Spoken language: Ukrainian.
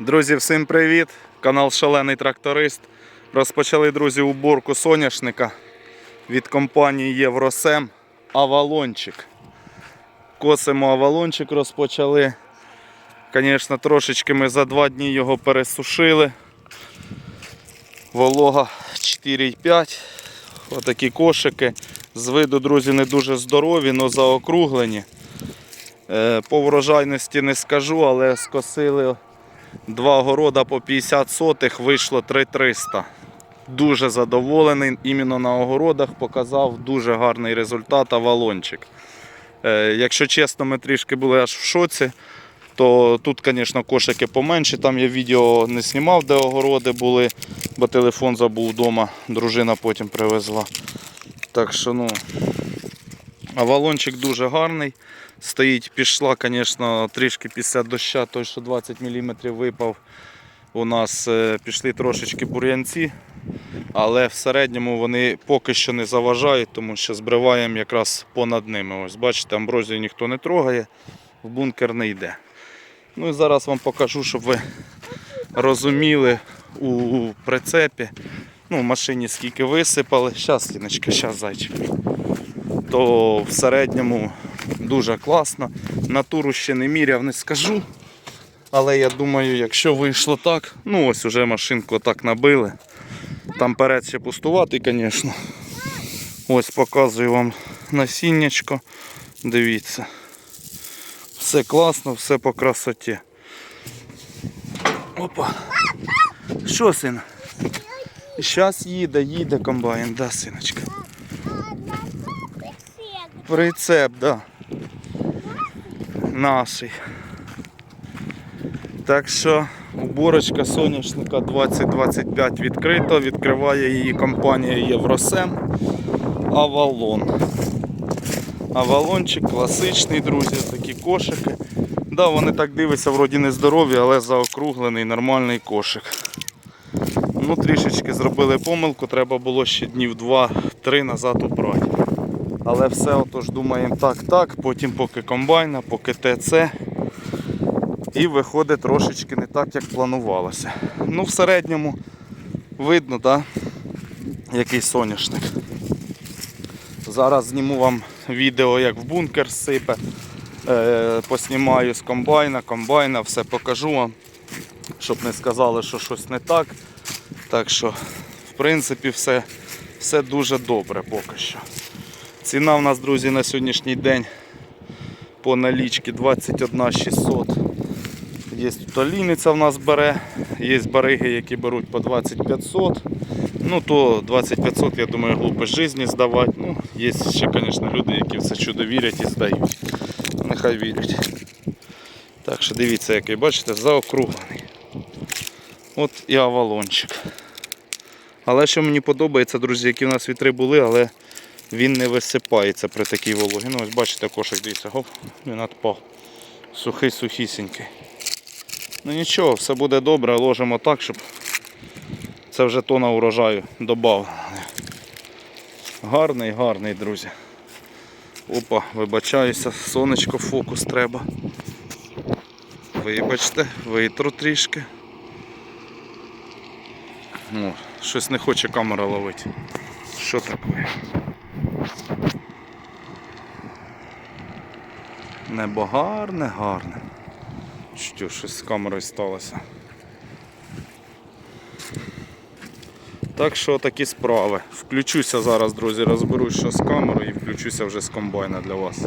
Друзі, всім привіт! Канал Шалений Тракторист. Розпочали, друзі, уборку соняшника від компанії Євросем Авалончик. Косимо авалончик розпочали. Звісно, трошечки ми за два дні його пересушили. Волога 4,5. Отакі кошики. З виду, друзі, не дуже здорові, але заокруглені. Е, По врожайності не скажу, але скосили два города по 50 сотих, вийшло 3300. Дуже задоволений. Іменно на огородах показав дуже гарний результат авалончик. Е, Якщо чесно, ми трішки були аж в шоці, то тут, звісно, кошики поменші. Там я відео не знімав, де огороди були, бо телефон забув вдома, дружина потім привезла. Так що, ну, авалончик дуже гарний. Стоїть, пішла, звісно, трішки після доща, той, що 20 мм випав. У нас е, пішли трошечки бур'янці, але в середньому вони поки що не заважають, тому що збриваємо якраз понад ними. Ось бачите, амброзію ніхто не трогає, в бункер не йде. Ну і зараз вам покажу, щоб ви розуміли у прицепі. Ну, в машині скільки висипали. Щас, Ліночка, щас зайчик. То в середньому дуже класно. Натуру ще не міряв, не скажу. Але я думаю, якщо вийшло так, ну ось уже машинку так набили. Там перед ще пустуватий, звісно. Ось показую вам насіннячко. Дивіться. Все класно, все по красоті. Опа. Що, син? Зараз їде, їде комбайн, да, синочка. Прицеп, да. Наший. Так що уборочка соняшника 2025 відкрита. Відкриває її компанія Євросем Авалон. Авалончик класичний, друзі, такі кошики. Да, вони так дивляться, вроді не здорові, але заокруглений нормальний кошик. Ну, трішечки зробили помилку, треба було ще днів 2-3 назад убрати. Але все отож думаємо так, так, потім поки комбайна, поки ТЦ. І виходить трошечки не так, як планувалося. Ну, в середньому видно, да, який соняшник. Зараз зніму вам відео, як в бункер сипе. Е, поснімаю з комбайна, комбайна, все покажу вам, щоб не сказали, що щось не так. Так що, в принципі, все, все дуже добре поки що. Ціна в нас, друзі, на сьогоднішній день по налічці 21 600. Є тут в нас бере, є бариги, які беруть по 2500. Ну то 2500, я думаю, глупо житті здавати. Ну, є ще, звісно, люди, які в це чудо вірять і здають. Нехай вірять. Так що дивіться, який, бачите, заокруглений. От і авалончик. Але що мені подобається, друзі, які в нас вітри були, але він не висипається при такій вологі. Ну ось бачите, кошик дивіться, гоп, він отпав. Сухий, сухісінький. Ну нічого, все буде добре, ложимо так, щоб це вже тона урожаю додав. Гарний, гарний, друзі. Опа, вибачаюся, сонечко фокус треба. Вибачте, витру трішки. О, щось не хоче камера ловити. Що таке? Небо гарне, гарне. Що, щось з камерою сталося. Так що такі справи. Включуся зараз, друзі, розберусь, що з камерою і включуся вже з комбайна для вас.